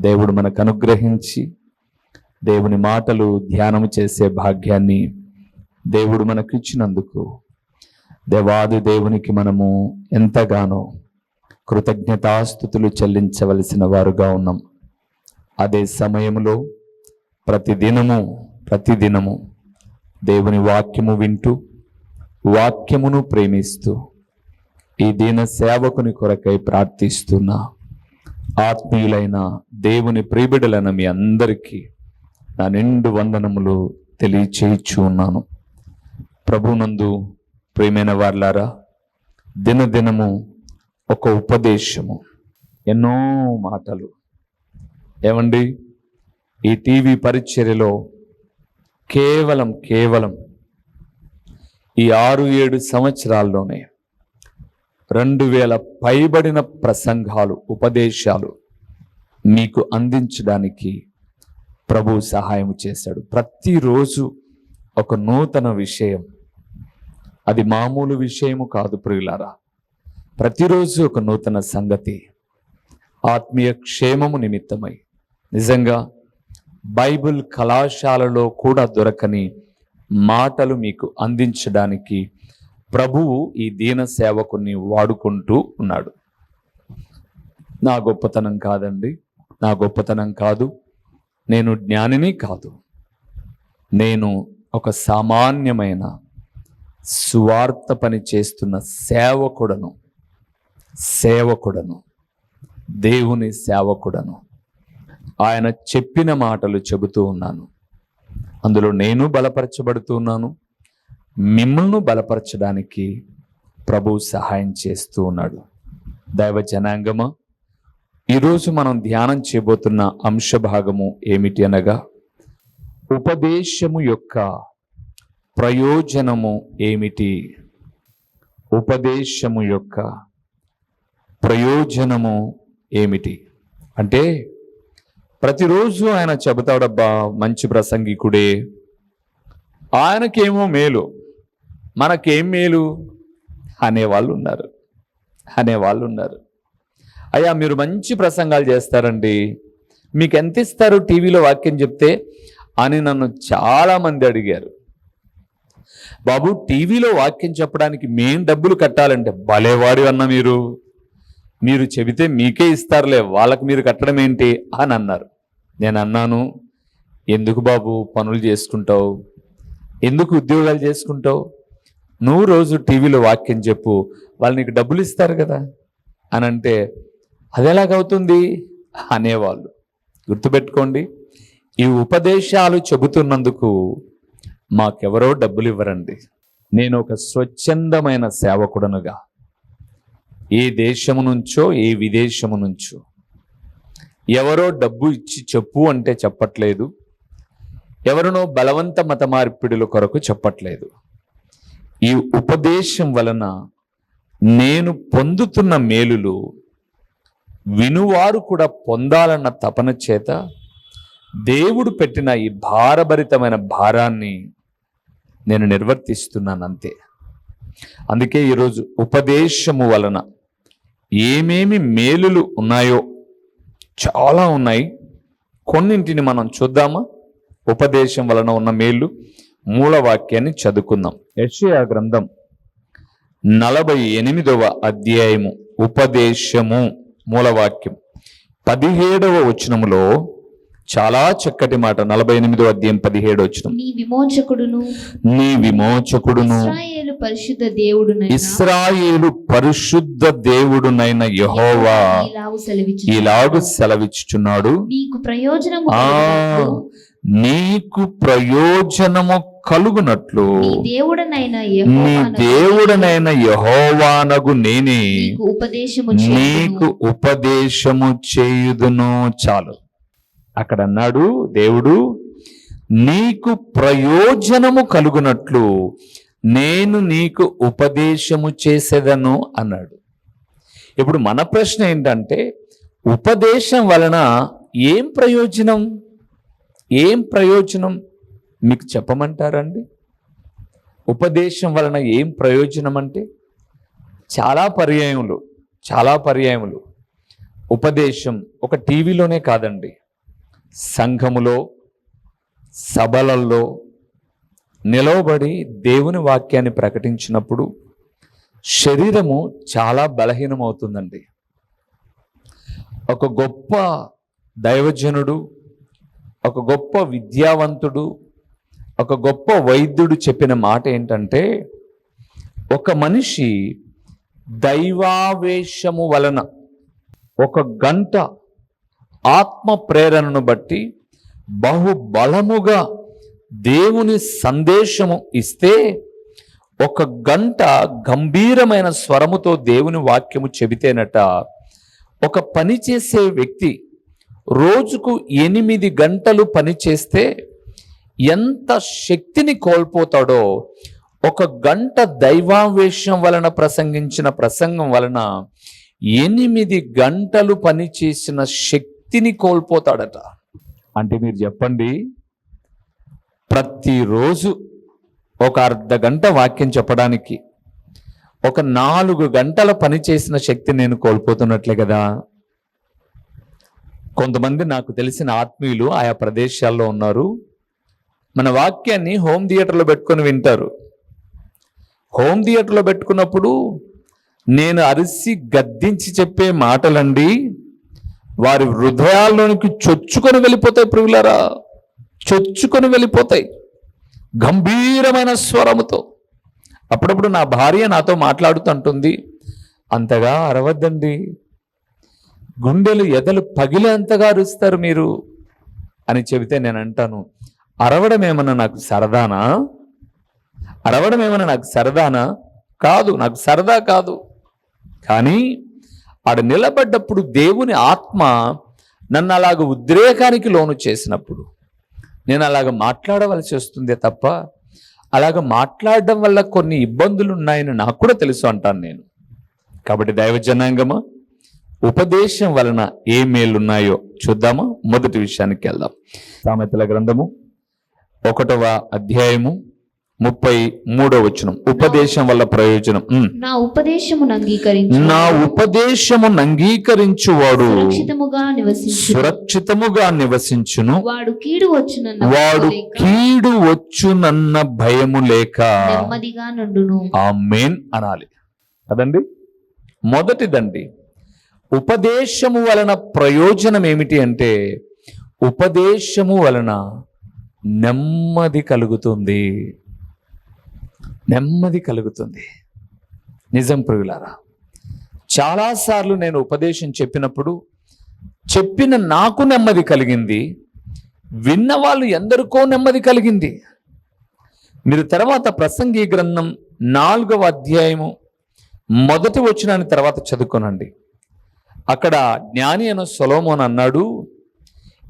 దేవుడు మనకు అనుగ్రహించి దేవుని మాటలు ధ్యానం చేసే భాగ్యాన్ని దేవుడు మనకు ఇచ్చినందుకు దేవాది దేవునికి మనము ఎంతగానో కృతజ్ఞతాస్థుతులు చెల్లించవలసిన వారుగా ఉన్నాం. అదే సమయంలో ప్రతిదినము ప్రతిదినము దేవుని వాక్యము వింటూ వాక్యమును ప్రేమిస్తూ ఈ దీన సేవకుని కొరకై ప్రార్థిస్తున్నా. ఆత్మీయులైన దేవుని ప్రియబిడలైన మీ అందరికీ నా నిండు వందనములు తెలియచేయచ్చు ఉన్నాను. ప్రభునందు ప్రేమైన వార్లారా దినదినము ఒక ఉపదేశము ఎన్నో మాటలు. ఏమండి? ఈ టీవీ పరిచర్యలో కేవలం కేవలం ఈ ఆరు ఏడు సంవత్సరాల్లోనే రెండు వేల పైబడిన ప్రసంగాలు ఉపదేశాలు మీకు అందించడానికి ప్రభు సహాయం చేశాడు. ప్రతిరోజు ఒక నూతన విషయం. అది మామూలు విషయము కాదు ప్రియులారా. ప్రతిరోజు ఒక నూతన సంగతి. ఆత్మీయ క్షేమము నిమిత్తమై. నిజంగా బైబిల్ కళాశాలలో కూడా దొరకని మాటలు మీకు అందించడానికి ప్రభువు ఈ దీన సేవకుని వాడుకుంటూ ఉన్నాడు. నా గొప్పతనం కాదండి. నా గొప్పతనం కాదు. నేను జ్ఞానిని కాదు. నేను ఒక సామాన్యమైన సువార్త పని చేస్తున్న సేవకుడను సేవకుడను దేవుని సేవకుడను. ఆయన చెప్పిన మాటలు చెబుతూ ఉన్నాను. అందులో నేను బలపరచబడుతూ ఉన్నాను. మిమ్మల్ని బలపరచడానికి ప్రభు సహాయం చేస్తూ ఉన్నాడు. దైవ జనాంగమా ఈరోజు మనం ధ్యానం చేయబోతున్న అంశ భాగము ఏమిటి అనగా ఉపదేశము యొక్క ప్రయోజనము ఏమిటి? ఉపదేశము యొక్క ప్రయోజనము ఏమిటి? అంటే ప్రతిరోజు ఆయన చెబుతాడబ్బా మంచి ప్రసంగికుడే ఆయనకేమో మేలు. మనకేం మేలు? అనేవాళ్ళు ఉన్నారు అనేవాళ్ళు ఉన్నారు అయ్యా మీరు మంచి ప్రసంగాలు చేస్తారండి. మీకు ఎంత ఇస్తారు టీవీలో వాక్యం చెప్తే? అని నన్ను చాలామంది అడిగారు. బాబు టీవీలో వాక్యం చెప్పడానికి మేం డబ్బులు కట్టాలంటే భలేవాడి అన్న మీరు. మీరు చెబితే మీకే ఇస్తారులే వాళ్ళకి మీరు కట్టడం ఏంటి? అని అన్నారు. నేను అన్నాను ఎందుకు బాబు పనులు చేసుకుంటావు? ఎందుకు ఉద్యోగాలు చేసుకుంటావు? నువ్వు రోజు టీవీలో వాక్యం చెప్పు వాళ్ళు నీకు డబ్బులు ఇస్తారు కదా? అని అంటే అది ఎలాగవుతుంది? అనేవాళ్ళు. గుర్తుపెట్టుకోండి ఈ ఉపదేశాలు చెబుతున్నందుకు మాకెవరో డబ్బులు ఇవ్వరండి. నేను ఒక స్వచ్ఛందమైన సేవకుడనుగా ఏ దేశము నుంచో ఏ విదేశము నుంచో ఎవరో డబ్బు ఇచ్చి చెప్పు అంటే చెప్పట్లేదు. ఎవరినో బలవంత మత మార్పిడుల కొరకు చెప్పట్లేదు. ఈ ఉపదేశం వలన నేను పొందుతున్న మేలులు వినువారు కూడా పొందాలన్న తపన చేత దేవుడు పెట్టిన ఈ భారభరితమైన భారాన్ని నేను నిర్వర్తిస్తున్నాను అంతే అందుకే ఈరోజు ఉపదేశము వలన ఏమేమి మేలులు ఉన్నాయో చాలా ఉన్నాయి. కొన్నింటిని మనం చూద్దామా? ఉపదేశం వలన ఉన్న మేలు మూలవాక్యాన్ని చదువుకుందాం. యెషయా గ్రంథం నలభై ఎనిమిదవ అధ్యాయము. ఉపదేశము. మూలవాక్యం. పదిహేడవ వచనములో చాలా చక్కటి మాట. నలభై ఎనిమిదవ అధ్యాయం పదిహేడు వచనం. నీ విమోచకుడును. నీ విమోచకుడును. ఇశ్రాయేలు పరిశుద్ధ దేవుడునైన. ఇస్రాయేలు పరిశుద్ధ దేవుడునైన యహోవా ఇలాగు సెలవిచ్చు ఇలాగు సెలవిచ్చుచున్నాడు. నీకు ప్రయోజనము కలుగునట్లు నీకు ప్రయోజనము కలుగునట్లు. నీ దేవుడనైన యెహోవానగు నేనే. నీకు ఉపదేశము నీకు చేయుదును. ఉపదేశము చేయుదును చాలు. అక్కడ అన్నాడు దేవుడు నీకు ప్రయోజనము కలుగునట్లు నేను నీకు ఉపదేశము చేసేదను అన్నాడు. ఇప్పుడు మన ప్రశ్న ఏంటంటే ఉపదేశం వలన ఏం ప్రయోజనం? ఏం ప్రయోజనం మీకు చెప్పమంటారండి? ఉపదేశం వలన ఏం ప్రయోజనం అంటే చాలా పర్యాయములు చాలా పర్యాయములు. ఉపదేశం ఒక టీవీలోనే కాదండి. సంఘములో సభలల్లో నిలవబడి దేవుని వాక్యాన్ని ప్రకటించినప్పుడు శరీరము చాలా బలహీనమవుతుందండి. ఒక గొప్ప దైవజనుడు ఒక గొప్ప విద్యావంతుడు ఒక గొప్ప వైద్యుడు చెప్పిన మాట ఏంటంటే ఒక మనిషి దైవావేశము వలన ఒక గంట ఆత్మ ప్రేరణను బట్టి బహుబలముగా దేవుని సందేశము ఇస్తే ఒక గంట గంభీరమైన స్వరముతో దేవుని వాక్యము చెబితేనట ఒక పని చేసే వ్యక్తి రోజుకు ఎనిమిది గంటలు పనిచేస్తే ఎంత శక్తిని కోల్పోతాడో ఒక గంట దైవావేశం వలన ప్రసంగించిన ప్రసంగం వలన ఎనిమిది గంటలు పనిచేసిన శక్తిని కోల్పోతాడట. అంటే మీరు చెప్పండి ప్రతిరోజు ఒక అర్ధ గంట వాక్యం చెప్పడానికి ఒక నాలుగు గంటల పనిచేసిన శక్తి నేను కోల్పోతున్నట్లే కదా? కొంతమంది నాకు తెలిసిన ఆత్మీయులు ఆయా ప్రదేశాల్లో ఉన్నారు. మన వాక్యాన్ని హోమ్ థియేటర్లో పెట్టుకొని వింటారు. హోమ్ థియేటర్లో పెట్టుకున్నప్పుడు నేను అరిసి గద్దించి చెప్పే మాటలండి వారి హృదయాల్లోనికి చొచ్చుకొని వెళ్ళిపోతాయి ప్రియులరా. చొచ్చుకొని వెళ్ళిపోతాయి గంభీరమైన స్వరముతో. అప్పుడప్పుడు నా భార్య నాతో మాట్లాడుతుంటుంది అంతగా అరవద్దండి గుండెలు ఎదలు పగిలేంతగా అరుస్తారు మీరు అని చెబితే నేను అంటాను అరవడం ఏమన్నా నాకు సరదానా? అరవడం ఏమన్నా నాకు సరదానా? కాదు నాకు సరదా కాదు. కానీ ఆడ నిలబడ్డప్పుడు దేవుని ఆత్మ నన్ను అలాగ ఉద్రేకానికి లోను చేసినప్పుడు నేను అలాగ మాట్లాడవలసి వస్తుందే తప్ప అలాగ మాట్లాడడం వల్ల కొన్ని ఇబ్బందులు ఉన్నాయని నాకు కూడా తెలుసు అంటాను నేను. కాబట్టి దైవజనాంగమా? ఉపదేశం వలన ఏ మేలున్నాయో చూద్దామా? మొదటి విషయానికి వెళ్దాం. సామెతల గ్రంథము ఒకటవ అధ్యాయము ముప్పై మూడో వచనం. ఉపదేశం వల్ల ప్రయోజనం. నా ఉపదేశమును అంగీకరించు నా ఉపదేశమును అంగీకరించువాడు. సురక్షితముగా నివసించు సురక్షితముగా నివసించును. వాడు కీడు వచ్చునన్న వాడు కీడు వచ్చునన్న భయము లేక. నెమ్మదిగా నుండును. ఆ మెయిన్ అనాలి. కదండి మొదటిదండి. ఉపదేశము వలన ప్రయోజనం ఏమిటి అంటే ఉపదేశము వలన నెమ్మది కలుగుతుంది. నెమ్మది కలుగుతుంది. నిజం ప్రియులారా చాలాసార్లు నేను ఉపదేశం చెప్పినప్పుడు చెప్పిన నాకు నెమ్మది కలిగింది విన్న వాళ్ళు ఎందరికో నెమ్మది కలిగింది. మీరు తర్వాత ప్రసంగి గ్రంథం నాలుగవ అధ్యాయము మొదటి వచ్చినాని తర్వాత చదువుకోనండి. అక్కడ జ్ఞాని అయిన సొలోమోన్ అన్నాడు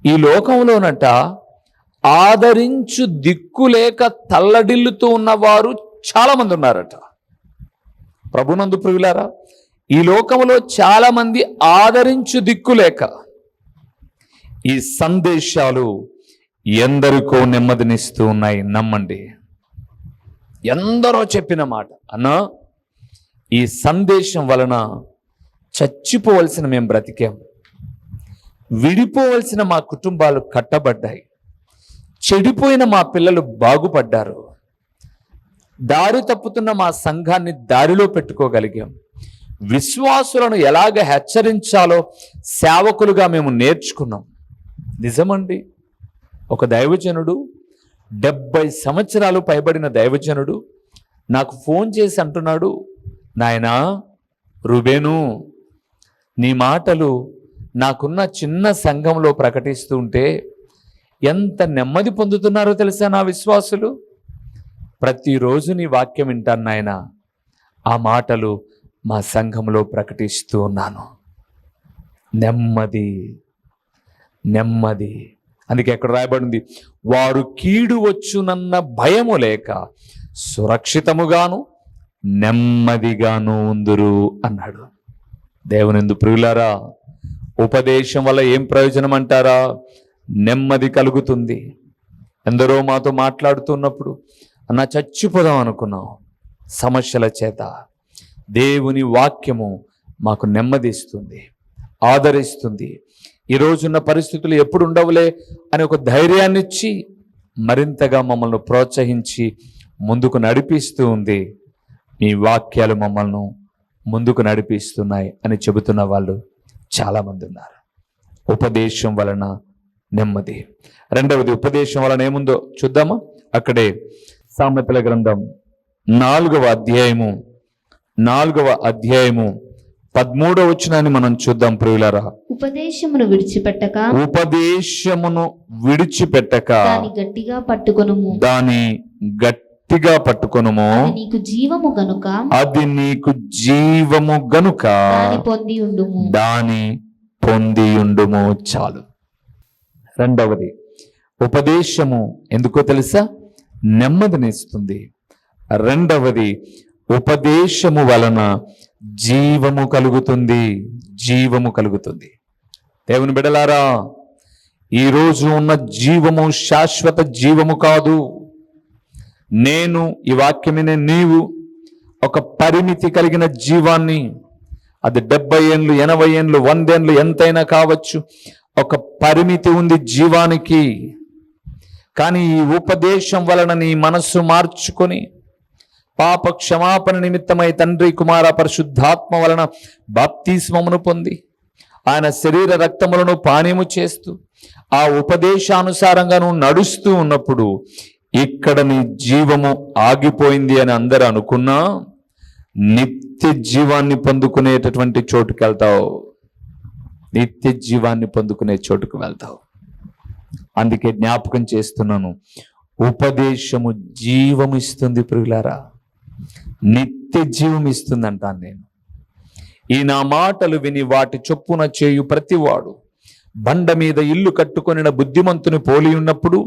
ఈ లోకంలోనట ఆదరించు దిక్కులేక తల్లడిల్లుతూ ఉన్నవారు చాలామంది ఉన్నారట. ప్రభునందు ప్రియులారా ఈ లోకంలో చాలామంది ఆదరించు ఆదరించు దిక్కులేక ఈ సందేశాలు ఎందరికో నెమ్మదినిస్తూ ఉన్నాయి నమ్మండి. ఎందరో చెప్పిన మాట అన్న ఈ సందేశం వలన చచ్చిపోవలసిన మేము బ్రతికాం. విడిపోవలసిన మా కుటుంబాలు కట్టబడ్డాయి. చెడిపోయిన మా పిల్లలు బాగుపడ్డారు. దారి తప్పుతున్న మా సంఘాన్ని దారిలో పెట్టుకోగలిగాం. విశ్వాసులను ఎలాగ హెచ్చరించాలో సేవకులుగా మేము నేర్చుకున్నాం. నిజమండి. ఒక దైవజనుడు డెబ్బై సంవత్సరాలు పైబడిన దైవజనుడు నాకు ఫోన్ చేసి అంటున్నాడు నాయనా రుబేను నీ మాటలు నాకున్న చిన్న సంఘంలో ప్రకటిస్తుంటే ఎంత నెమ్మది పొందుతున్నారో తెలుసా నా విశ్వాసులు? ప్రతిరోజు నీ వాక్యం వింటాను నాయన. ఆ మాటలు మా సంఘంలో ప్రకటిస్తూ ఉన్నాను. నెమ్మది నెమ్మది. అందుకే ఎక్కడ రాయబడింది? వారు కీడు వచ్చునన్న భయము లేక సురక్షితముగాను నెమ్మదిగాను ఉందురు అన్నాడు. దేవునిందు ప్రియులారా ఉపదేశం వల్ల ఏం ప్రయోజనం అంటారా? నెమ్మది కలుగుతుంది. ఎందరో మాతో మాట్లాడుతున్నప్పుడు అన్న చచ్చిపోదాం అనుకున్నాం సమస్యల చేత. దేవుని వాక్యము మాకు నెమ్మదిస్తుంది ఆదరిస్తుంది. ఈ రోజున్న పరిస్థితులు ఎప్పుడు ఉండవులే? అని ఒక ధైర్యాన్ని ఇచ్చి మరింతగా మమ్మల్ని ప్రోత్సహించి ముందుకు నడిపిస్తూ ఉంది. మీ వాక్యాలు మమ్మల్ని ముందుకు నడిపిస్తున్నాయి అని చెబుతున్న వాళ్ళు చాలామంది ఉన్నారు. ఉపదేశం వలన నెమ్మది. రెండవది ఉపదేశం వలన ఏముందో చూద్దామా? అక్కడే సామెతల గ్రంథం నాలుగవ అధ్యాయము నాలుగవ అధ్యాయము పదమూడవ వచనాన్ని మనం చూద్దాం ప్రియులారా. ఉపదేశమును విడిచిపెట్టక ఉపదేశమును విడిచిపెట్టక దాని గట్టిగా పట్టుకొనుము. దాని గట్టిగా పట్టుకొనుము. అది నీకు జీవము గనుక. అది నీకు జీవము గనుక. పొంది ఉండుము. దాని పొందియుండుము చాలు. రెండవది ఉపదేశము ఎందుకో తెలుసా? నెమ్మదినిస్తుంది. రెండవది ఉపదేశము వలన జీవము కలుగుతుంది. జీవము కలుగుతుంది. దేవుని బిడలారా ఈరోజు ఉన్న జీవము శాశ్వత జీవము కాదు. నేను ఈ వాక్యమైన నీవు ఒక పరిమితి కలిగిన జీవాన్ని అది డెబ్బై ఏండ్లు ఎనభై ఏండ్లు వందేండ్లు ఎంతైనా కావచ్చు ఒక పరిమితి ఉంది జీవానికి. కానీ ఈ ఉపదేశం వలన నీ మనస్సు మార్చుకొని పాప క్షమాపణ నిమిత్తమై తండ్రి కుమార పరిశుద్ధాత్మ వలన బాప్తిస్మమును పొంది ఆయన శరీర రక్తములను పానీయము చేస్తూ ఆ ఉపదేశానుసారంగా నువ్వు నడుస్తూ ఉన్నప్పుడు ఇక్కడ నీ జీవము ఆగిపోయింది అని అందరు అనుకున్నా నిత్య జీవాన్ని పొందుకునేటటువంటి చోటుకు వెళ్తావు. నిత్య జీవాన్ని పొందుకునే చోటుకు వెళ్తావు. అందుకే జ్ఞాపకం చేస్తున్నాను. ఉపదేశము జీవము ఇస్తుంది ప్రియులారా. నిత్య జీవం ఇస్తుంది అంటాను నేను. ఈ నా మాటలు విని వాటి చొప్పున చేయు ప్రతివాడు బండ మీద ఇల్లు కట్టుకొనిన బుద్ధిమంతుని పోలి ఉన్నప్పుడు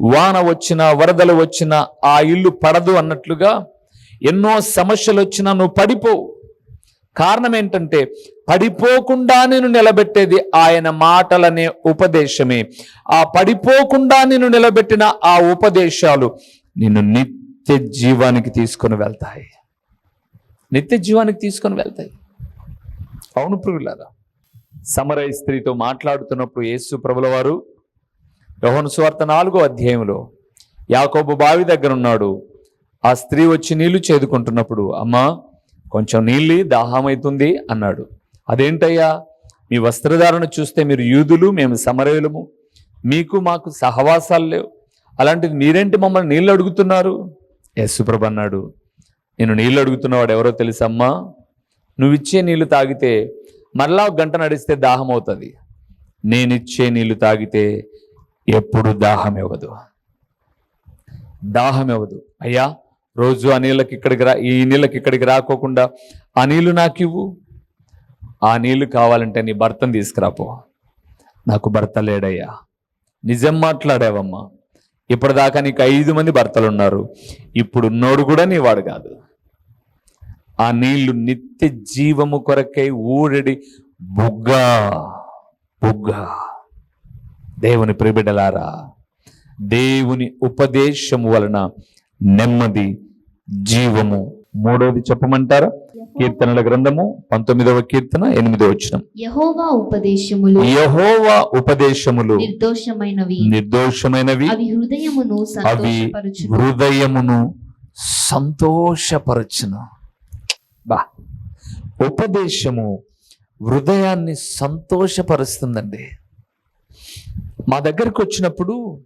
వాన వచ్చినా వరదలు వచ్చినా ఆ ఇల్లు పడదు అన్నట్లుగా ఎన్నో సమస్యలు వచ్చినా నువ్వు పడిపోవు కారణం ఏంటంటే పడిపోకుండా నేను నిలబెట్టేది ఆయన మాటలనే ఉపదేశమే. ఆ పడిపోకుండా నేను నిలబెట్టిన ఆ ఉపదేశాలు నిన్ను నిత్య జీవానికి తీసుకొని వెళ్తాయి. నిత్య జీవానికి తీసుకొని వెళ్తాయి. అవును ప్రియులారా? సమరయ స్త్రీతో మాట్లాడుతున్నప్పుడు యేసు ప్రభుల వారు యోహన్ సువార్త నాలుగో అధ్యాయంలో యాకోబు బావి దగ్గర ఉన్నాడు ఆ స్త్రీ వచ్చి నీళ్ళు చేదుకుంటున్నప్పుడు అమ్మా కొంచెం నీళ్ళు దాహమైతుంది అన్నాడు. అదేంటయ్యా మీ వస్త్రధారణ చూస్తే మీరు యూదులు మేము సమరయులము. మీకు మాకు సహవాసాలు లేవు. అలాంటిది మీరేంటి మమ్మల్ని నీళ్ళు అడుగుతున్నారు? యశుప్రభ అన్నాడు. నేను నీళ్ళు అడుగుతున్నవాడు ఎవరో తెలుసమ్మా? నువ్వు ఇచ్చే నీళ్ళు తాగితే మరలా ఒక గంట నడిస్తే దాహం అవుతుంది. నేనిచ్చే నీళ్ళు తాగితే ఎప్పుడు దాహం ఇవ్వదు. దాహం ఇవ్వదు. అయ్యా రోజు ఆ నీళ్ళకి ఇక్కడికి రా ఈ నీళ్ళకి ఇక్కడికి రాకోకుండా ఆ నీళ్ళు నాకు ఇవ్వు. ఆ నీళ్ళు కావాలంటే నీ భర్తను తీసుకురాపో. నాకు భర్త లేడయ్యా. నిజం మాట్లాడావమ్మా. ఇప్పటిదాకా నీకు ఐదు మంది భర్తలు ఉన్నారు ఇప్పుడు ఉన్నోడు కూడా నీ వాడు కాదు. ఆ నీళ్ళు నిత్య జీవము కొరకై ఊరడి బుగ్గ బుగ్గ. దేవుని ప్రిబిడలారా దేవుని ఉపదేశము వలన నెమ్మది జీవము. మూడవది చెప్పమంటారా? కీర్తనల గ్రంథము పంతొమ్మిదవ కీర్తన ఎనిమిదవ వచ్చిన యహోవా ఉపదేశములు యహోవా ఉపదేశములు నిర్దోషమైనవి. నిర్దోషమైనవి అవి హృదయమును అవి సంతోషపరచు హృదయమును సంతోషపరచును. బా. ఉపదేశము హృదయాన్ని సంతోషపరుస్తుందండి. మా దగ్గరికి వచ్చినప్పుడు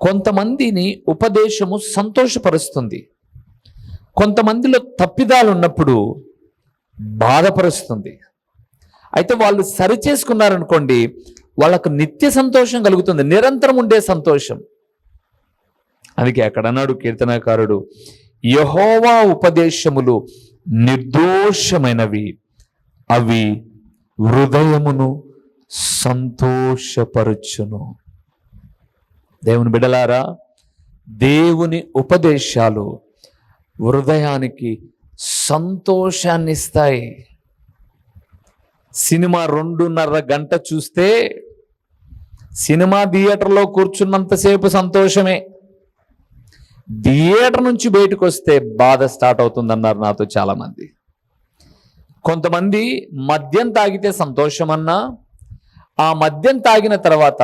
కొంతమందిని ఉపదేశము సంతోషపరుస్తుంది. కొంతమందిలో తప్పిదాలు ఉన్నప్పుడు బాధపరుస్తుంది. అయితే వాళ్ళు సరి చేసుకున్నారనుకోండి వాళ్ళకు నిత్య సంతోషం కలుగుతుంది నిరంతరం ఉండే సంతోషం. అందుకే అక్కడ అన్నాడు కీర్తనకారుడు యహోవా ఉపదేశములు నిర్దోషమైనవి. అవి హృదయమును సంతోషపరచును. దేవుని బిడలారా దేవుని ఉపదేశాలు హృదయానికి సంతోషాన్ని ఇస్తాయి సినిమా రెండున్నర గంట చూస్తే సినిమా థియేటర్లో కూర్చున్నంతసేపు సంతోషమే. థియేటర్ నుంచి బయటకు వస్తే బాధ స్టార్ట్ అవుతుందన్నారు నాతో చాలామంది. కొంతమంది మద్యం తాగితే సంతోషమన్నా ఆ మద్యం తాగిన తర్వాత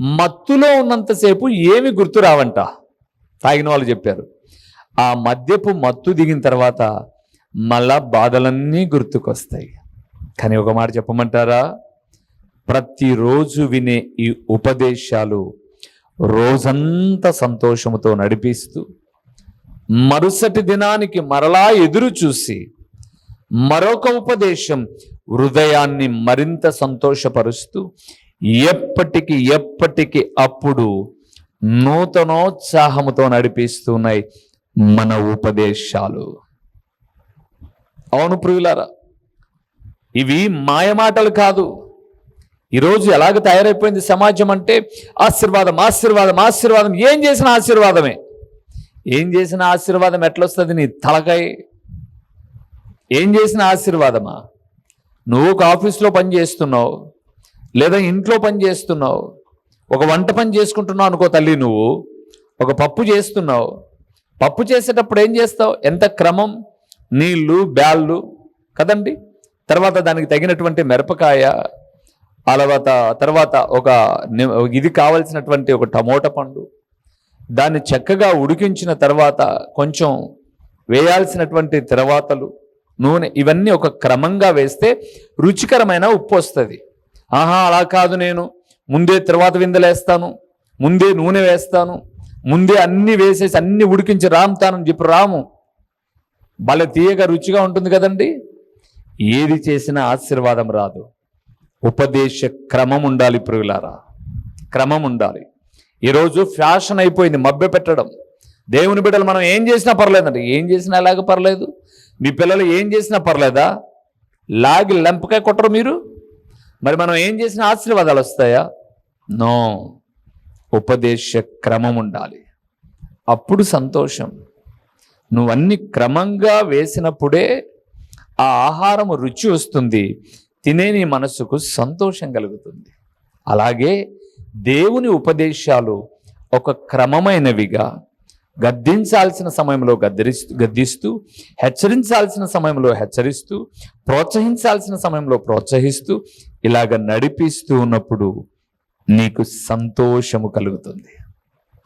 మత్తులో ఉన్నంతసేపు ఏమి గుర్తు రావంట తాగిన వాళ్ళు చెప్పారు. ఆ మద్యపు మత్తు దిగిన తర్వాత మళ్ళా బాధలన్నీ గుర్తుకొస్తాయి. కానీ ఒక మాట చెప్పమంటారా? ప్రతిరోజు వినే ఈ ఉపదేశాలు రోజంతా సంతోషముతో నడిపిస్తూ మరుసటి దినానికి మరలా ఎదురు చూసి మరొక ఉపదేశం హృదయాన్ని మరింత సంతోషపరుస్తూ ఎప్పటికి ఎప్పటికి అప్పుడు నూతనోత్సాహముతో నడిపిస్తున్నాయి మన ఉపదేశాలు. అవును ప్రియులారా ఇవి మాయమాటలు కాదు. ఈరోజు ఎలాగ తయారైపోయింది సమాజం అంటే ఆశీర్వాదం ఆశీర్వాదం ఆశీర్వాదం. ఏం చేసిన ఆశీర్వాదమే? ఏం చేసిన ఆశీర్వాదం ఎట్లొస్తుంది నీ తలకాయ? ఏం చేసిన ఆశీర్వాదమా? నువ్వు ఒక ఆఫీస్లో పని చేస్తున్నావు లేదా ఇంట్లో పని చేస్తున్నావు ఒక వంట పని చేసుకుంటున్నావు అనుకో తల్లి నువ్వు ఒక పప్పు చేస్తున్నావు. పప్పు చేసేటప్పుడు ఏం చేస్తావు? ఎంత క్రమం? నీళ్ళు బ్యాళ్ళు కదండి? తర్వాత దానికి తగినటువంటి మిరపకాయ తర్వాత తర్వాత ఒక ఇది కావలసినటువంటి ఒక టమోటా పండు. దాన్ని చక్కగా ఉడికించిన తర్వాత కొంచెం వేయాల్సినటువంటి తర్వాతలు నూనె ఇవన్నీ ఒక క్రమంగా వేస్తే రుచికరమైన ఉప్పు వస్తుంది. ఆహా అలా కాదు నేను. ముందే తర్వాత విందలేస్తాను ముందే నూనె వేస్తాను. ముందే అన్ని వేసేసి అన్ని ఉడికించి రామ్తానని చెప్పి రాము. భలే తీయగా రుచిగా ఉంటుంది కదండి. ఏది చేసినా ఆశీర్వాదం రాదు. ఉపదేశ క్రమం ఉండాలి ప్రియులారా. క్రమం ఉండాలి. ఈరోజు ఫ్యాషన్ అయిపోయింది మభ్య పెట్టడం. దేవుని బిడ్డలు మనం ఏం చేసినా పర్లేదండి. ఏం చేసినా ఎలాగ పర్లేదు? మీ పిల్లలు ఏం చేసినా పర్లేదా? లాగి లెంపకాయ కొట్టరు మీరు? మరి మనం ఏం చేసినా ఆశీర్వాదాలు వస్తాయా? నో. ఉపదేశ క్రమం ఉండాలి. అప్పుడు సంతోషం. నువ్వన్నీ క్రమంగా వేసినప్పుడే ఆ ఆహారం రుచి వస్తుంది. తినే నీ మనసుకు సంతోషం కలుగుతుంది. అలాగే దేవుని ఉపదేశాలు ఒక క్రమమైనవిగా గద్దించాల్సిన సమయంలో గద్దరిస్తూ గద్దిస్తూ హెచ్చరించాల్సిన సమయంలో హెచ్చరిస్తూ ప్రోత్సహించాల్సిన సమయంలో ప్రోత్సహిస్తూ ఇలాగ నడిపిస్తూ ఉన్నప్పుడు నీకు సంతోషము కలుగుతుంది.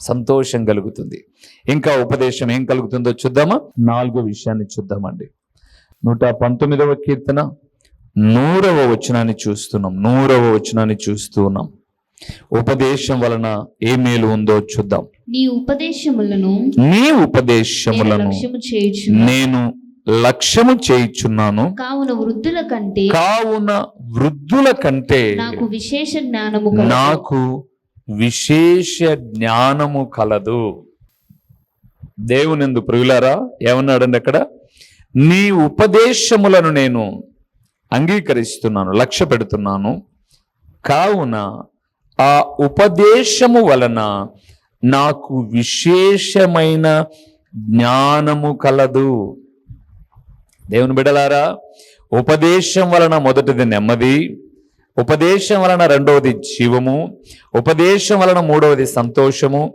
సంతోషం కలుగుతుంది. ఇంకా ఉపదేశం ఏం కలుగుతుందో చూద్దామా? నాలుగో విషయాన్ని చూద్దామండి. నూట పంతొమ్మిదవ కీర్తన. నూరవ వచనాన్ని చూస్తున్నాం నూరవ వచనాన్ని చూస్తూ ఉన్నాం. ఉపదేశం వలన ఏ మేలు ఉందో చూద్దాం. నీ ఉపదేశములను నీ ఉపదేశములను నేను లక్ష్యము చేయుచున్నాను. కావున వృద్ధుల కంటే కావున వృద్ధుల కంటే నాకు విశేష జ్ఞానము. నాకు విశేష జ్ఞానము కలదు. దేవునిందు ప్రియులారా ఏమన్నాడండి అక్కడ? నీ ఉపదేశములను నేను అంగీకరిస్తున్నాను లక్ష్య పెడుతున్నాను. కావున ఆ ఉపదేశము వలన నాకు విశేషమైన జ్ఞానము కలదు. దేవుని బిడలారా ఉపదేశం వలన మొదటిది నెమ్మది ఉపదేశం వలన రెండవది జీవము ఉపదేశం వలన మూడవది సంతోషము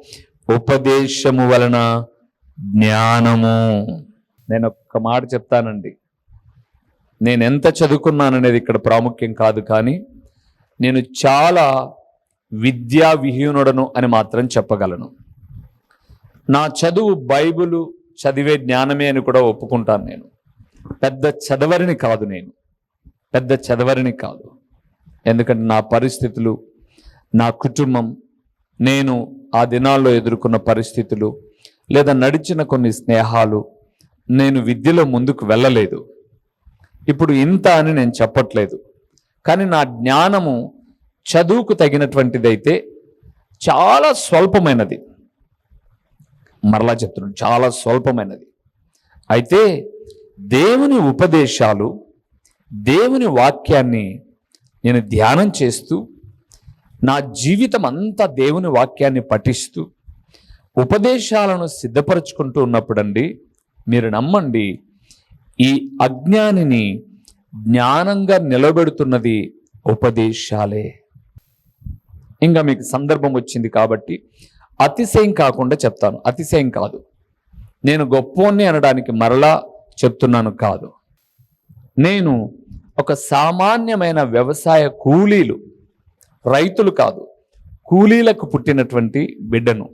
ఉపదేశము వలన జ్ఞానము. నేను ఒక్క మాట చెప్తానండి. నేను ఎంత చదువుకున్నాననేది ఇక్కడ ప్రాముఖ్యం కాదు కానీ నేను చాలా విద్యా విహీనుడను అని మాత్రం చెప్పగలను. నా చదువు బైబిలు చదివే జ్ఞానమే అని కూడా ఒప్పుకుంటాను నేను. పెద్ద చదవరిని కాదు నేను. పెద్ద చదవరిని కాదు. ఎందుకంటే నా పరిస్థితులు నా కుటుంబం నేను ఆ దినాల్లో ఎదుర్కొన్న పరిస్థితులు లేదా నడిచిన కొన్ని స్నేహాలు నేను విద్యలో ముందుకు వెళ్ళలేదు. ఇప్పుడు ఇంత అని నేను చెప్పట్లేదు. కానీ నా జ్ఞానము చదువుకు తగినటువంటిదైతే చాలా స్వల్పమైనది. మరలా చెప్తున్నాను చాలా స్వల్పమైనది. అయితే దేవుని ఉపదేశాలు దేవుని వాక్యాన్ని నేను ధ్యానం చేస్తూ నా జీవితం అంతా దేవుని వాక్యాన్ని పఠిస్తూ ఉపదేశాలను సిద్ధపరచుకుంటూ ఉన్నప్పుడండి మీరు నమ్మండి ఈ అజ్ఞానిని జ్ఞానంగా నిలబెడుతున్నది ఉపదేశాలే. ఇంకా మీకు సందర్భం వచ్చింది కాబట్టి అతిశయం కాకుండా చెప్తాను. అతిశయం కాదు. నేను గొప్పోన్ని అనడానికి మరలా చెప్తున్నాను కాదు. నేను ఒక సామాన్యమైన వ్యవసాయ కూలీలు రైతులు కాదు కూలీలకు పుట్టినటువంటి బిడ్డను.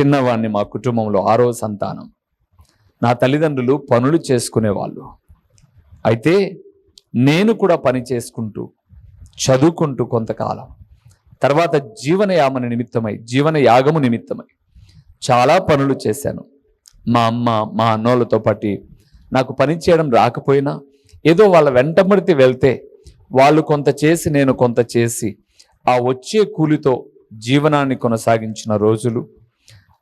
చిన్నవాణ్ణి మా కుటుంబంలో ఆరో సంతానం. నా తల్లిదండ్రులు పనులు చేసుకునేవాళ్ళు. అయితే నేను కూడా పని చేసుకుంటూ చదువుకుంటూ కొంతకాలం. తర్వాత జీవనయామన నిమిత్తమై జీవన యాగము నిమిత్తమై చాలా పనులు చేశాను. మా అమ్మ మా అన్నోళ్ళతో పాటు నాకు పని చేయడం రాకపోయినా ఏదో వాళ్ళ వెంటబడితే వెళ్తే వాళ్ళు కొంత చేసి నేను కొంత చేసి ఆ వచ్చే కూలితో జీవనాన్ని కొనసాగించిన రోజులు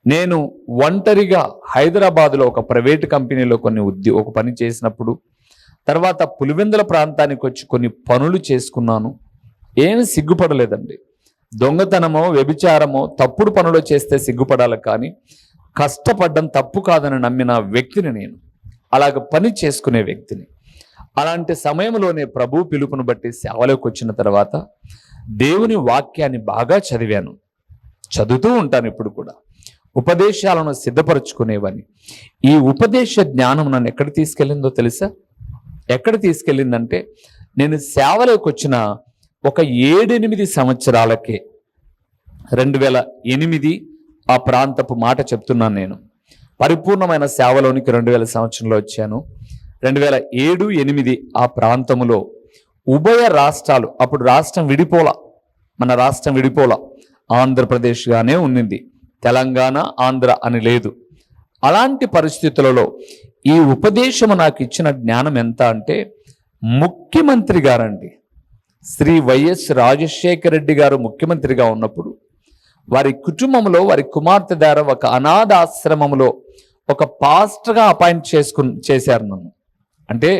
నేను ఒంటరిగా హైదరాబాదులో ఒక ప్రైవేట్ కంపెనీలో కొన్ని ఉద్యో ఒక పని చేసినప్పుడు తర్వాత పులివెందుల ప్రాంతానికి వచ్చి కొన్ని పనులు చేసుకున్నాను. ఏమి సిగ్గుపడలేదండి. దొంగతనమో వ్యభిచారమో తప్పుడు పనులు చేస్తే సిగ్గుపడాలి కానీ కష్టపడ్డం తప్పు కాదని నమ్మిన వ్యక్తిని నేను. అలాగ పని చేసుకునే వ్యక్తిని. అలాంటి సమయంలోనే ప్రభు పిలుపును బట్టి సేవలోకి వచ్చిన తర్వాత దేవుని వాక్యాన్ని బాగా చదివాను. చదువుతూ ఉంటాను ఇప్పుడు కూడా. ఉపదేశాలను సిద్ధపరచుకునేవని ఈ ఉపదేశ జ్ఞానం నన్ను ఎక్కడ తీసుకెళ్ళిందో తెలుసా? ఎక్కడ తీసుకెళ్ళిందంటే నేను సేవలోకి వచ్చిన ఒక ఏడెనిమిది సంవత్సరాలకే రెండు వేల ఎనిమిది ఆ ప్రాంతపు మాట చెప్తున్నాను నేను. పరిపూర్ణమైన సేవలోనికి రెండు వేల సంవత్సరంలో వచ్చాను. రెండు వేల ఏడు ఎనిమిది ఆ ప్రాంతములో ఉభయ రాష్ట్రాలు అప్పుడు రాష్ట్రం విడిపోలా మన రాష్ట్రం విడిపోలా ఆంధ్రప్రదేశ్గానే ఉన్నింది. తెలంగాణ ఆంధ్ర అని లేదు. అలాంటి పరిస్థితులలో ఈ ఉపదేశము నాకు ఇచ్చిన జ్ఞానం ఎంత అంటే ముఖ్యమంత్రి గారండి. శ్రీ వైఎస్ రాజశేఖర రెడ్డి గారు ముఖ్యమంత్రిగా ఉన్నప్పుడు వారి కుటుంబంలో వారి కుమార్తె ద్వారా ఒక అనాథ ఆశ్రమంలో ఒక పాస్టర్గా అపాయింట్ చేసుకు చేశారు నన్ను. అంటే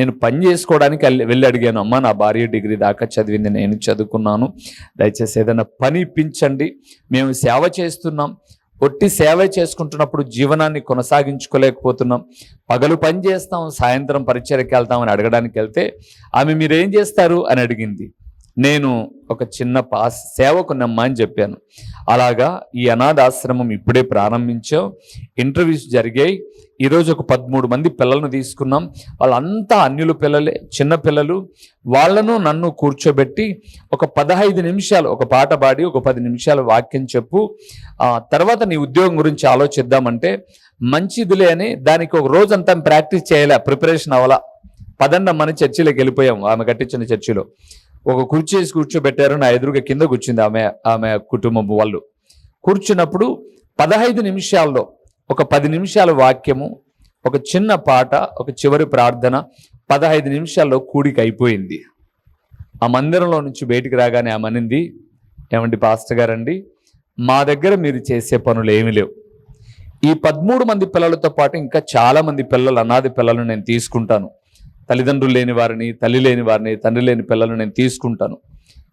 నేను పని చేసుకోవడానికి వెళ్ళి- అడిగాను అమ్మ నా భార్య డిగ్రీ దాకా చదివింది నేను చదువుకున్నాను. దయచేసి ఏదైనా పని ఇప్పించండి. మేము సేవ చేస్తున్నాం. ఒట్టి సేవ చేసుకుంటున్నప్పుడు జీవనాన్ని కొనసాగించుకోలేకపోతున్నాం. పగలు పని చేస్తాం సాయంత్రం పరిచయకి వెళ్తామని అడగడానికి వెళ్తే ఆమె మీరేం చేస్తారు? అని అడిగింది. నేను ఒక చిన్న పాస్ సేవకున్నమ్మా అని చెప్పాను. అలాగా ఈ అనాథాశ్రమం ఇప్పుడే ప్రారంభించాం. ఇంటర్వ్యూస్ జరిగాయి. ఈరోజు ఒక పదమూడు మంది పిల్లలను తీసుకున్నాం. వాళ్ళంతా అన్యుల పిల్లలే చిన్న పిల్లలు. వాళ్ళను నన్ను కూర్చోబెట్టి ఒక పదహైదు నిమిషాలు ఒక పాట పాడి ఒక పది నిమిషాలు వాక్యం చెప్పు. తర్వాత నీ ఉద్యోగం గురించి ఆలోచిద్దామంటే మంచిదిలే అని దానికి ఒక రోజంతా ప్రాక్టీస్ చేయాలా ప్రిపరేషన్ అవ్వాలా? పదండ మన చర్చిలోకి వెళ్ళిపోయాం. ఆమె కట్టించిన చర్చిలో. ఒక కుర్చీ వేసి కూర్చోబెట్టారు నా ఎదురుగా కింద కూర్చుంది ఆమె ఆమె కుటుంబం వాళ్ళు. కూర్చున్నప్పుడు పదహైదు నిమిషాల్లో ఒక పది నిమిషాల వాక్యము ఒక చిన్న పాట ఒక చివరి ప్రార్థన పదహైదు నిమిషాల్లో కూడిక అయిపోయింది ఆ మందిరంలో నుంచి బయటికి రాగానే ఆమె అనింది ఏమండి పాస్టర్ గారండి మా దగ్గర మీరు చేసే పనులు ఏమీ లేవు. ఈ పదమూడు మంది పిల్లలతో పాటు ఇంకా చాలా మంది పిల్లలు అనాథ పిల్లలను నేను తీసుకుంటాను. తల్లిదండ్రులు లేని వారిని తల్లి లేని వారిని తండ్రి లేని పిల్లలను నేను తీసుకుంటాను.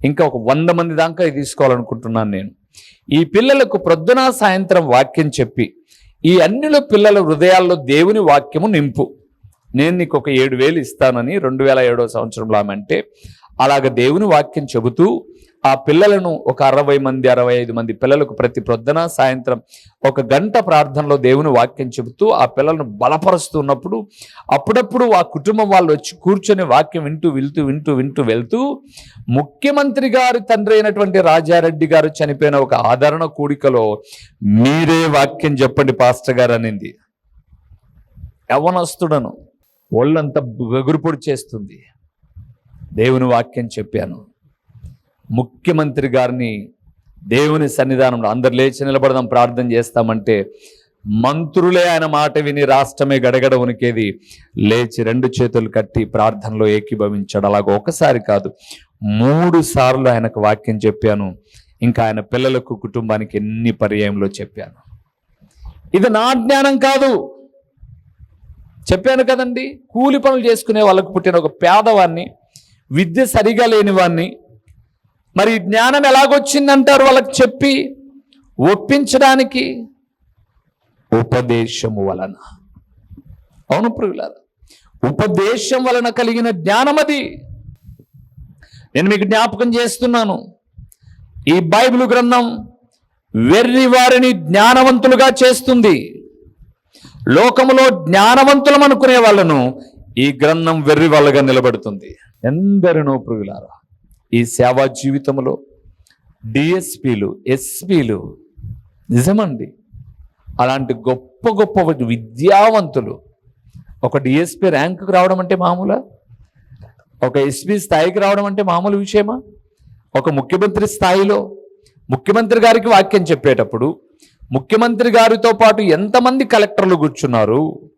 ఇంకా ఒక వంద మంది దాకా తీసుకోవాలనుకుంటున్నాను నేను. ఈ పిల్లలకు ప్రొద్దున సాయంత్రం వాక్యం చెప్పి ఈ అన్నిలో పిల్లల హృదయాల్లో దేవుని వాక్యము నింపు. నేను నీకు ఒక ఏడు వేలు ఇస్తానని రెండు వేల ఏడో సంవత్సరంలో ఆమె అంటే అలాగ దేవుని వాక్యం చెబుతూ ఆ పిల్లలను ఒక అరవై మంది అరవై ఐదు మంది పిల్లలకు ప్రతి ప్రొద్దున సాయంత్రం ఒక గంట ప్రార్థనలో దేవుని వాక్యం చెబుతూ ఆ పిల్లలను బలపరుస్తున్నప్పుడు అప్పుడప్పుడు ఆ కుటుంబం వాళ్ళు వచ్చి కూర్చొని వాక్యం వింటూ వెళ్తూ వింటూ వింటూ వెళ్తూ ముఖ్యమంత్రి గారి తండ్రి అయినటువంటి రాజారెడ్డి గారు చనిపోయిన ఒక ఆదరణ కూడికలో మీరే వాక్యం చెప్పండి పాస్టర్ గారు అనింది. యవనస్తుడను ఒళ్ళంతా గగురుపొడి చేస్తుంది. దేవుని వాక్యం చెప్పాను. ముఖ్యమంత్రి గారిని దేవుని సన్నిధానంలో అందరు లేచి నిలబడదాం ప్రార్థన చేస్తామంటే మంత్రులే ఆయన మాట విని రాష్ట్రమే గడగడ ఉనికేది లేచి రెండు చేతులు కట్టి ప్రార్థనలో ఏకీభవించాడు. అలాగ ఒకసారి కాదు మూడు సార్లు ఆయనకు వాక్యం చెప్పాను. ఇంకా ఆయన పిల్లలకు కుటుంబానికి ఎన్ని పర్యాయంలో చెప్పాను. ఇది నా జ్ఞానం కాదు. చెప్పాను కదండి కూలి పనులు చేసుకునే వాళ్ళకు పుట్టిన ఒక పేదవాన్ని విద్య సరిగా లేని వాన్ని మరి జ్ఞానం ఎలాగొచ్చిందంటారు వాళ్ళకి చెప్పి ఒప్పించడానికి? ఉపదేశము వలన. అవును ప్రియులారా? ఉపదేశం వలన కలిగిన జ్ఞానం అది. నేను మీకు జ్ఞాపకం చేస్తున్నాను. ఈ బైబిల్ గ్రంథం వెర్రి వారిని జ్ఞానవంతులుగా చేస్తుంది. లోకములో జ్ఞానవంతులం అనుకునే వాళ్ళను ఈ గ్రంథం వెర్రి వాళ్ళగా నిలబడుతుంది. ఎందరినో ప్రియులారా? ఈ సేవా జీవితంలో డిఎస్పీలు ఎస్పీలు నిజమండి. అలాంటి గొప్ప గొప్ప విద్యావంతులు. ఒక డిఎస్పీ ర్యాంకుకు రావడం అంటే మామూలా? ఒక ఎస్పీ స్థాయికి రావడం అంటే మామూలు విషయమా? ఒక ముఖ్యమంత్రి స్థాయిలో ముఖ్యమంత్రి గారికి వాక్యం చెప్పేటప్పుడు ముఖ్యమంత్రి గారితో పాటు ఎంతమంది కలెక్టర్లు కూర్చున్నారు?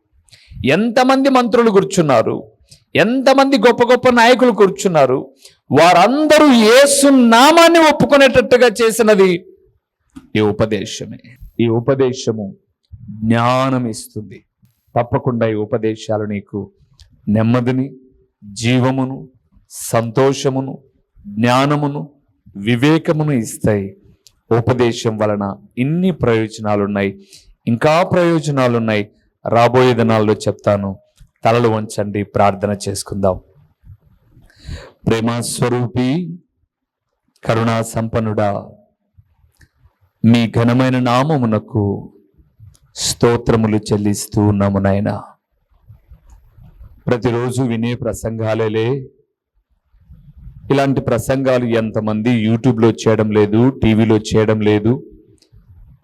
ఎంతమంది మంత్రులు కూర్చున్నారు? ఎంతమంది గొప్ప గొప్ప నాయకులు కూర్చున్నారు? వారందరూ యేసు నామాన్ని ఒప్పుకునేటట్టుగా చేసినది ఈ ఉపదేశమే. ఈ ఉపదేశము జ్ఞానం ఇస్తుంది. తప్పకుండా ఈ ఉపదేశాలు నీకు నెమ్మదిని జీవమును సంతోషమును జ్ఞానమును వివేకమును ఇస్తాయి. ఉపదేశం వలన ఇన్ని ప్రయోజనాలున్నాయి. ఇంకా ప్రయోజనాలున్నాయి. రాబోయే దినాల్లో చెప్తాను. తలలు వంచండి. ప్రార్థన చేసుకుందాం. ప్రేమస్వరూపి కరుణా సంపన్నుడా మీ ఘనమైన నామమునకు స్తోత్రములు చెల్లిస్తూ ఉన్నాము నాయన. ప్రతిరోజు వినే ప్రసంగాలేలే ఇలాంటి ప్రసంగాలు ఎంతమంది యూట్యూబ్లో చేయడం లేదు టీవీలో చేయడం లేదు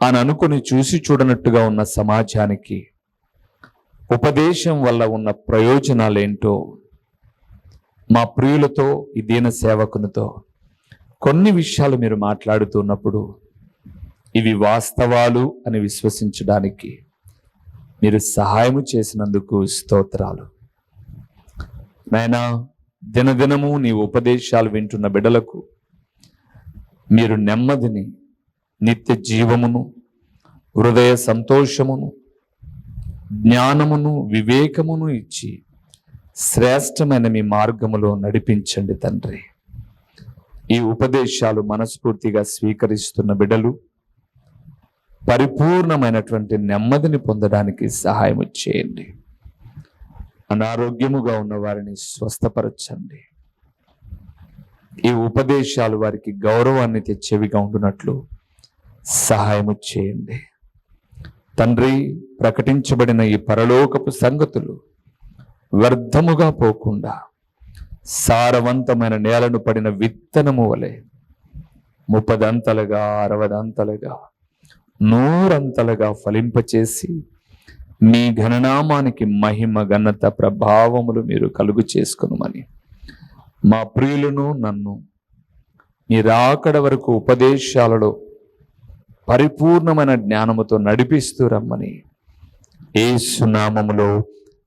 అని అనుకుని చూసి చూడనట్టుగా ఉన్న సమాజానికి ఉపదేశం వల్ల ఉన్న ప్రయోజనాలేంటో మా ప్రియులతో ఈ దీన సేవకునితో కొన్ని విషయాలు మీరు మాట్లాడుతున్నప్పుడు ఇవి వాస్తవాలు అని విశ్వసించడానికి మీరు సహాయము చేసినందుకు స్తోత్రాలు. నాయనా దినదినము నీ ఉపదేశాలు వింటున్న బిడ్డలకు మీరు నెమ్మదిని నిత్య జీవమును హృదయ సంతోషమును జ్ఞానమును వివేకమును ఇచ్చి శ్రేష్టమైన మీ మార్గములో నడిపించండి తండ్రి. ఈ ఉపదేశాలు మనస్ఫూర్తిగా స్వీకరిస్తున్న బిడ్డలు పరిపూర్ణమైనటువంటి నెమ్మదిని పొందడానికి సహాయం చేయండి. అనారోగ్యముగా ఉన్న వారిని స్వస్థపరచండి. ఈ ఉపదేశాలు వారికి గౌరవాన్ని తెచ్చేవిగా ఉండునట్లు సహాయము చేయండి. తండ్రి ప్రకటించబడిన ఈ పరలోకపు సంగతులు వ్యర్థముగా పోకుండా సారవంతమైన నేలను పడిన విత్తనము వలె ముప్పదంతలుగా అరవదంతలుగా నూరంతలుగా ఫలింపచేసి మీ ఘననామానికి మహిమ ఘనత ప్రభావములు మీరు కలుగు చేసుకునమని. మా ప్రియులను నన్ను మీ రాకడ వరకు ఉపదేశాలలో పరిపూర్ణమైన జ్ఞానముతో నడిపిస్తూ రమ్మని. ఏ సునామములో